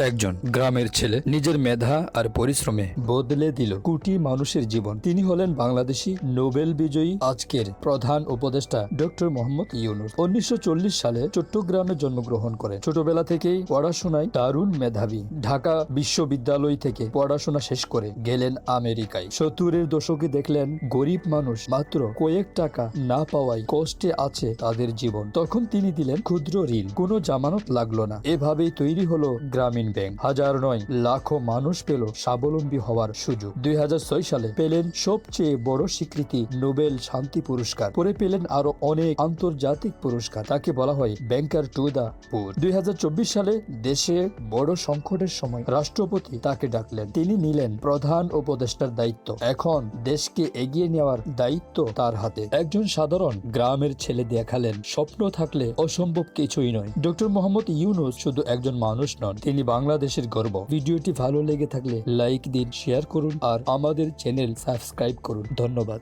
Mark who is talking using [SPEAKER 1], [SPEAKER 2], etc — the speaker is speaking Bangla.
[SPEAKER 1] একজন গ্রামের ছেলে নিজের মেধা আর পরিশ্রমে বদলে দিল কোটি মানুষের জীবন। তিনি হলেন বাংলাদেশি নোবেল বিজয়ী আজকের প্রধান উপদেষ্টা ডক্টর মোহাম্মদ ইউনুস। উনিশশো সালে চট্টগ্রামে জন্মগ্রহণ করেন। ছোটবেলা থেকেই পড়াশোনায় দারুণ মেধাবী। ঢাকা বিশ্ববিদ্যালয় থেকে পড়াশোনা শেষ করে গেলেন আমেরিকায়। সত্তরের দশকে দেখলেন গরিব মানুষ মাত্র কয়েক টাকা না পাওয়ায় কষ্টে আছে তাদের জীবন। তখন তিনি দিলেন ক্ষুদ্র ঋণ। কোনো জামানত লাগল না। এভাবেই তৈরি হলো গ্রামীণ ব্যাংক হাজার নয়, লাখো মানুষ পেল স্বাবলম্বী হওয়ার সুযোগ। দুই সালে পেলেন সবচেয়ে বড় স্বীকৃতি নোবেল শান্তি পুরস্কার। পরে পেলেন আরও অনেক আন্তর্জাতিক পুরস্কার, তাকে বলা হয় ব্যাংকার টু দা পুর। দুই সালে দেশে বড় সংকটের সময় রাষ্ট্রপতি তাকে ডাকলেন। তিনি নিলেন প্রধান উপদেষ্টার দায়িত্ব। এখন দেশকে এগিয়ে নেওয়ার দায়িত্ব তার হাতে। একজন সাধারণ গ্রামের ছেলে দেখালেন, স্বপ্ন থাকলে অসম্ভব কিছুই নয়। ডক্টর মোহাম্মদ ইউনুস শুধু একজন মানুষ নন, তিনি বাংলাদেশের গর্ব। ভিডিওটি ভালো লেগে থাকলে লাইক দিন, শেয়ার করুন আর আমাদের চ্যানেল সাবস্ক্রাইব করুন। ধন্যবাদ।